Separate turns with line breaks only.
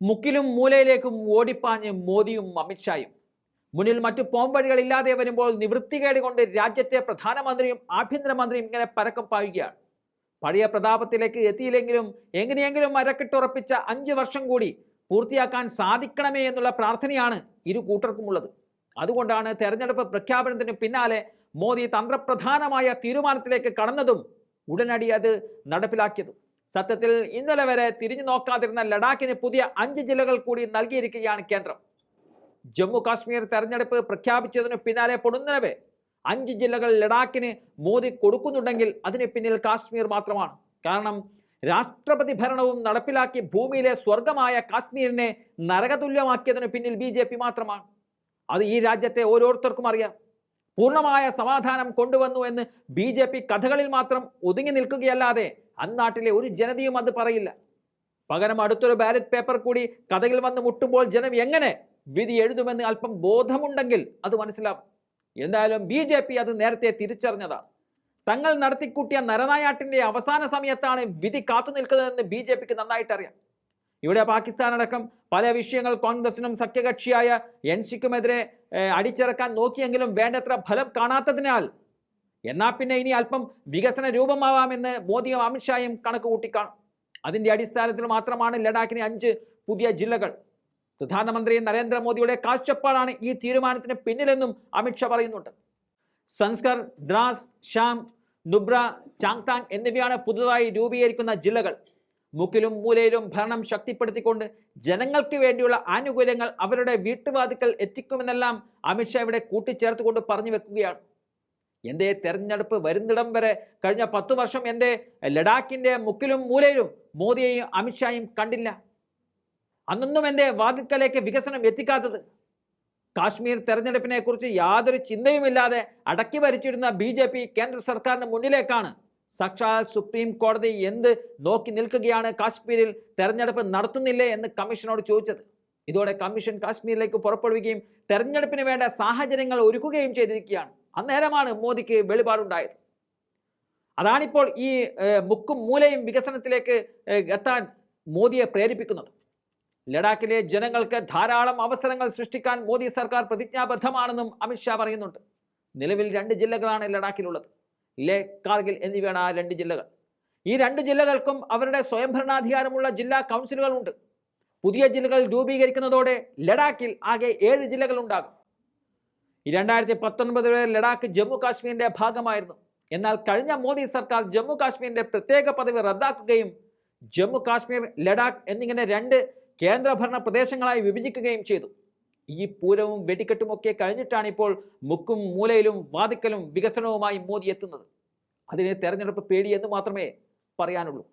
മുക്കിലും മൂലയിലേക്കും ഓടിപ്പാഞ്ഞ് മോദിയും അമിത്ഷായും. മുന്നിൽ മറ്റു പോംവഴികളില്ലാതെ വരുമ്പോൾ നിവൃത്തികേട് കൊണ്ട് രാജ്യത്തെ പ്രധാനമന്ത്രിയും ആഭ്യന്തരമന്ത്രിയും ഇങ്ങനെ പരക്കം പായുകയാണ്. പഴയ പ്രതാപത്തിലേക്ക് എത്തിയില്ലെങ്കിലും എങ്ങനെയെങ്കിലും അരക്കിട്ടുറപ്പിച്ച അഞ്ച് വർഷം കൂടി പൂർത്തിയാക്കാൻ സാധിക്കണമേ എന്നുള്ള പ്രാർത്ഥനയാണ് ഇരു കൂട്ടർക്കുമുള്ളത്. അതുകൊണ്ടാണ് തെരഞ്ഞെടുപ്പ് പ്രഖ്യാപനത്തിന് പിന്നാലെ മോദി തന്ത്രപ്രധാനമായ തീരുമാനത്തിലേക്ക് കടന്നതും ഉടനടി അത് നടപ്പിലാക്കിയതും. സത്യത്തിൽ ഇന്നലെ വരെ തിരിഞ്ഞു നോക്കാതിരുന്ന ലഡാക്കിന് പുതിയ അഞ്ച് ജില്ലകൾ കൂടി നൽകിയിരിക്കുകയാണ് കേന്ദ്രം. ജമ്മു കാശ്മീർ തെരഞ്ഞെടുപ്പ് പ്രഖ്യാപിച്ചതിന് പിന്നാലെ പൊടുന്നനവേ അഞ്ച് ജില്ലകൾ ലഡാക്കിന് മോദി കൊടുക്കുന്നുണ്ടെങ്കിൽ അതിന് പിന്നിൽ കാശ്മീർ മാത്രമാണ്. കാരണം രാഷ്ട്രപതി ഭരണവും നടപ്പിലാക്കി ഭൂമിയിലെ സ്വർഗമായ കാശ്മീരിനെ നരകതുല്യമാക്കിയതിന് പിന്നിൽ ബി മാത്രമാണ്. അത് ഈ രാജ്യത്തെ ഓരോരുത്തർക്കും അറിയാം. പൂർണമായ സമാധാനം കൊണ്ടുവന്നു എന്ന് ബി ജെ പി കഥകളിൽ മാത്രം ഒതുങ്ങി നിൽക്കുകയല്ലാതെ അന്നാട്ടിലെ ഒരു ജനതയും അത് പറയില്ല. പകരം അടുത്തൊരു ബാലറ്റ് പേപ്പർ കൂടി കഥയിൽ വന്ന് മുട്ടുമ്പോൾ ജനം എങ്ങനെ വിധി എഴുതുമെന്ന് അല്പം ബോധമുണ്ടെങ്കിൽ അത് മനസ്സിലാവും. എന്തായാലും ബി ജെ പി അത് നേരത്തെ തിരിച്ചറിഞ്ഞതാണ്. തങ്ങൾ നടത്തിക്കൂട്ടിയ നരനായാട്ടിന്റെ അവസാന സമയത്താണ് വിധി കാത്തു നിൽക്കുന്നതെന്ന് ബി ജെ പിക്ക് നന്നായിട്ട് അറിയാം ഇവിടെ പാകിസ്ഥാൻ അടക്കം പല വിഷയങ്ങൾ കോൺഗ്രസിനും സഖ്യകക്ഷിയായ എൻ സിക്കുമെതിരെ ഏഹ്, അടിച്ചിറക്കാൻ നോക്കിയെങ്കിലും വേണ്ടത്ര ഫലം കാണാത്തതിനാൽ എന്നാൽ പിന്നെ ഇനി അല്പം വികസന രൂപമാവാമെന്ന് മോദിയും അമിത്ഷായും കണക്ക് കൂട്ടിക്കാണും അതിന്റെ അടിസ്ഥാനത്തിൽ മാത്രമാണ് ലഡാക്കിന് അഞ്ച് പുതിയ ജില്ലകൾ. പ്രധാനമന്ത്രി നരേന്ദ്രമോദിയുടെ കാഴ്ചപ്പാടാണ് ഈ തീരുമാനത്തിന് പിന്നിലെന്നും അമിത്ഷാ പറയുന്നുണ്ട്. സംസ്കർ ദ്രാസ് ഷാം നുബ്ര ചാങ്താങ് എന്നിവയാണ് പുതുതായി രൂപീകരിക്കുന്ന ജില്ലകൾ. മുക്കിലും മൂലയിലും ഭരണം ശക്തിപ്പെടുത്തിക്കൊണ്ട് ജനങ്ങൾക്ക് വേണ്ടിയുള്ള ആനുകൂല്യങ്ങൾ അവരുടെ വീട്ടുവാതിക്കൽ എത്തിക്കുമെന്നെല്ലാം അമിത്ഷാ ഇവിടെ കൂട്ടിച്ചേർത്തുകൊണ്ട് പറഞ്ഞു വെക്കുകയാണ്. എന്തേ തെരഞ്ഞെടുപ്പ് വരുന്നിടം വരെ കഴിഞ്ഞ പത്തു വർഷം എന്തേ ലഡാക്കിന്റെ മുക്കിലും മൂലയിലും മോദിയെയും അമിത്ഷായും കണ്ടില്ല. അന്നൊന്നും എന്തേ വാതിൽക്കലേക്ക് വികസനം എത്തിക്കാത്തത്. കാശ്മീർ തെരഞ്ഞെടുപ്പിനെ കുറിച്ച് യാതൊരു ചിന്തയുമില്ലാതെ അടക്കി ഭരിച്ചിരുന്ന ബി കേന്ദ്ര സർക്കാരിന് മുന്നിലേക്കാണ് സാക്ഷാൽ സുപ്രീം കോടതി എന്ത് നോക്കി നിൽക്കുകയാണ് കാശ്മീരിൽ തെരഞ്ഞെടുപ്പ് നടത്തുന്നില്ലേ എന്ന് കമ്മീഷനോട് ചോദിച്ചത്. ഇതോടെ കമ്മീഷൻ കാശ്മീരിലേക്ക് പുറപ്പെടുവിക്കുകയും തെരഞ്ഞെടുപ്പിന് വേണ്ട സാഹചര്യങ്ങൾ ഒരുക്കുകയും ചെയ്തിരിക്കുകയാണ്. അന്നേരമാണ് മോദിക്ക് വെളിപാടുണ്ടായത്. അതാണിപ്പോൾ ഈ മുക്കും മൂലയും വികസനത്തിലേക്ക് എത്താൻ മോദിയെ പ്രേരിപ്പിക്കുന്നത്. ലഡാക്കിലെ ജനങ്ങൾക്ക് ധാരാളം അവസരങ്ങൾ സൃഷ്ടിക്കാൻ മോദി സർക്കാർ പ്രതിജ്ഞാബദ്ധമാണെന്നും അമിത്ഷാ പറയുന്നുണ്ട്. നിലവിൽ രണ്ട് ജില്ലകളാണ് ലഡാക്കിലുള്ളത്. ലേ കാർഗിൽ എന്നിവയാണ് ആ രണ്ട് ജില്ലകൾ? ഈ രണ്ട് ജില്ലകൾക്കും അവരുടെ സ്വയംഭരണാധികാരമുള്ള ജില്ലാ കൗൺസിലുകളുണ്ട്. പുതിയ ജില്ലകൾ രൂപീകരിക്കുന്നതോടെ ലഡാക്കിൽ ആകെ ഏഴ് ജില്ലകൾ ഉണ്ടാകും രണ്ടായിരത്തി പത്തൊൻപത് വരെ ലഡാക്ക് ജമ്മു കാശ്മീരിന്റെ ഭാഗമായിരുന്നു. എന്നാൽ കഴിഞ്ഞ മോദി സർക്കാർ ജമ്മു കാശ്മീരിന്റെ പ്രത്യേക പദവി റദ്ദാക്കുകയും ജമ്മു കാശ്മീർ ലഡാക്ക് എന്നിങ്ങനെ രണ്ട് കേന്ദ്രഭരണ പ്രദേശങ്ങളായി വിഭജിക്കുകയും ചെയ്തു. ഈ പൂരവും വെടിക്കെട്ടും ഒക്കെ കഴിഞ്ഞിട്ടാണ് ഇപ്പോൾ മുക്കും മൂലയിലും വാതിക്കലും വികസനവുമായി മോദി എത്തുന്നത്. അതിനെ തെരഞ്ഞെടുപ്പ് പേടി എന്ന് മാത്രമേ പറയാനുള്ളൂ.